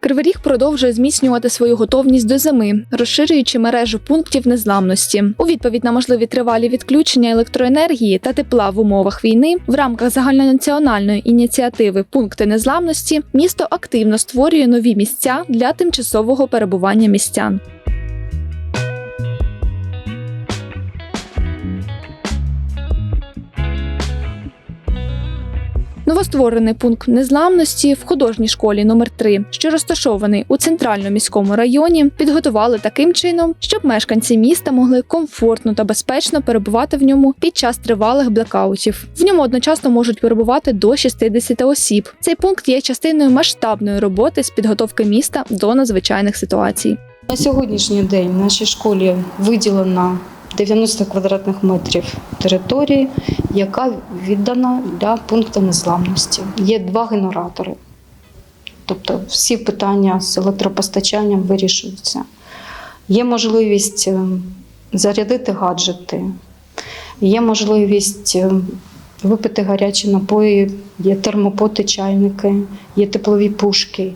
Кривий Ріг продовжує зміцнювати свою готовність до зими, розширюючи мережу пунктів незламності. У відповідь на можливі тривалі відключення електроенергії та тепла в умовах війни в рамках загальнонаціональної ініціативи Пункти незламності місто активно створює нові місця для тимчасового перебування містян. Новостворений пункт незламності в художній школі номер 3 що розташований у центральному міському районі, підготували таким чином, щоб мешканці міста могли комфортно та безпечно перебувати в ньому під час тривалих блекаутів. В ньому одночасно можуть перебувати до 60 осіб. Цей пункт є частиною масштабної роботи з підготовки міста до надзвичайних ситуацій. На сьогоднішній день в нашій школі виділено 90 квадратних метрів території, яка віддана для пункту незламності. Є два генератори, тобто всі питання з електропостачанням вирішуються. Є можливість е, зарядити гаджети, є можливість е, випити гарячі напої, є термопоти, чайники, є теплові пушки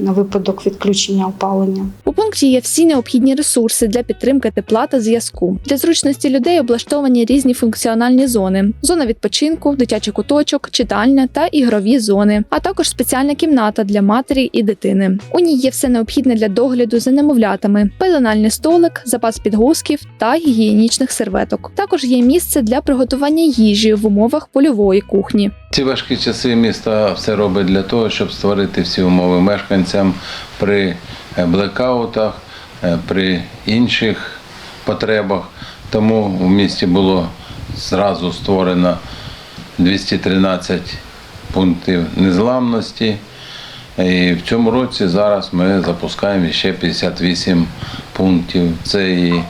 на випадок відключення опалення. У пункті є всі необхідні ресурси для підтримки тепла та зв'язку. Для зручності людей облаштовані різні функціональні зони: зона відпочинку, дитячий куточок, читальня та ігрові зони, а також спеціальна кімната для матері і дитини. У ній є все необхідне для догляду за немовлятами: пеленальний столик, запас підгузків та гігієнічних серветок. Також є місце для приготування їжі в умовах польової кухні. Ці важкі часи місто все робить для того, щоб створити всі умови мешканцям при е, блекаутах, е, при інших потребах. Тому в місті було зразу створено 213 пунктів незламності. І в цьому році зараз ми запускаємо ще 58 пунктів. Це і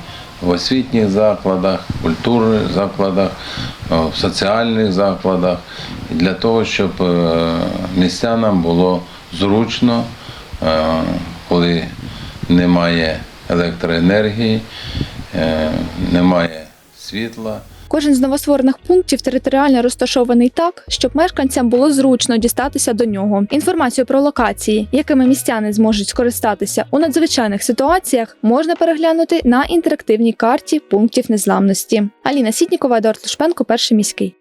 в освітніх закладах, в культурних закладах, е, в соціальних закладах, для того, щоб містянам було зручно, коли немає електроенергії, е, немає світла. Кожен з новостворених пунктів територіально розташований так, щоб мешканцям було зручно дістатися до нього. Інформацію про локації, якими містяни зможуть скористатися у надзвичайних ситуаціях, можна переглянути на інтерактивній карті пунктів незламності. Аліна Сітнікова, Едуард Лушпенко, перший міський.